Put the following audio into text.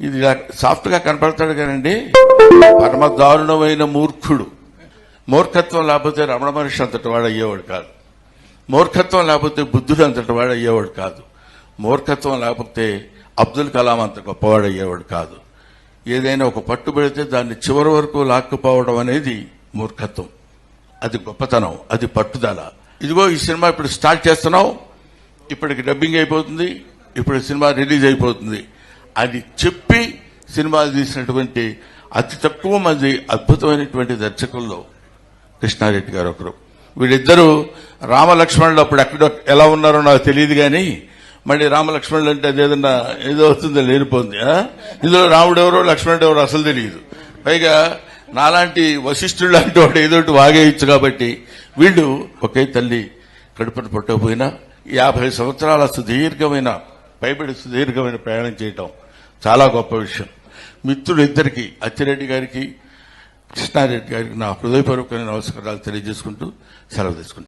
ఇది సాఫ్ట్గా కనపడతాడు కానండి. పరమ దారుణమైన మూర్ఖుడు. మూర్ఖత్వం లేకపోతే రమణ మహర్షి అంతటి వాడు అయ్యేవాడు కాదు. మూర్ఖత్వం లేకపోతే బుద్ధుడు అంతటి వాడు అయ్యేవాడు కాదు. మూర్ఖత్వం లేకపోతే అబ్దుల్ కలాం అంత గొప్పవాడు అయ్యేవాడు కాదు. ఏదైనా ఒక పట్టు పెడితే దాన్ని చివరి వరకు లాక్కుపోవడం అనేది మూర్ఖత్వం. అది గొప్పతనం అది పట్టుదల. ఇదిగో ఈ సినిమా ఇప్పుడు స్టార్ట్ చేస్తున్నాం. ఇప్పటికి డబ్బింగ్ అయిపోతుంది. ఇప్పుడు సినిమా రిలీజ్ అయిపోతుంది. అది చెప్పి సినిమాలు తీసినటువంటి అతి తక్కువ మంది అద్భుతమైనటువంటి దర్శకుల్లో కృష్ణారెడ్డి గారు ఒకరు. వీళ్ళిద్దరూ రామలక్ష్మణులు అప్పుడు ఎక్కడ ఎలా ఉన్నారో నాకు తెలియదు కానీ మళ్ళీ రామలక్ష్మణులు అంటే అదేదన్నా ఏదో అవుతుందో లేనిపోతుంది ఇందులో రాముడు ఎవరో లక్ష్మణుడు ఎవరో అసలు తెలియదు పైగా నాలాంటి వశిష్ఠుడు లాంటి వాడు ఏదో వాగేయచ్చు కాబట్టి వీళ్ళు ఒకే తల్లి కడుపున పుట్టకపోయినా యాభై సంవత్సరాల సుదీర్ఘమైన పైబడి సుదీర్ఘమైన ప్రయాణం చేయటం చాలా గొప్ప విషయం. మిత్రులు ఇద్దరికి అచ్చిరెడ్డి గారికి కృష్ణారెడ్డి గారికి నా హృదయపూర్వకమైన నమస్కారాలు తెలియజేసుకుంటూ సెలవు తీసుకుంటాను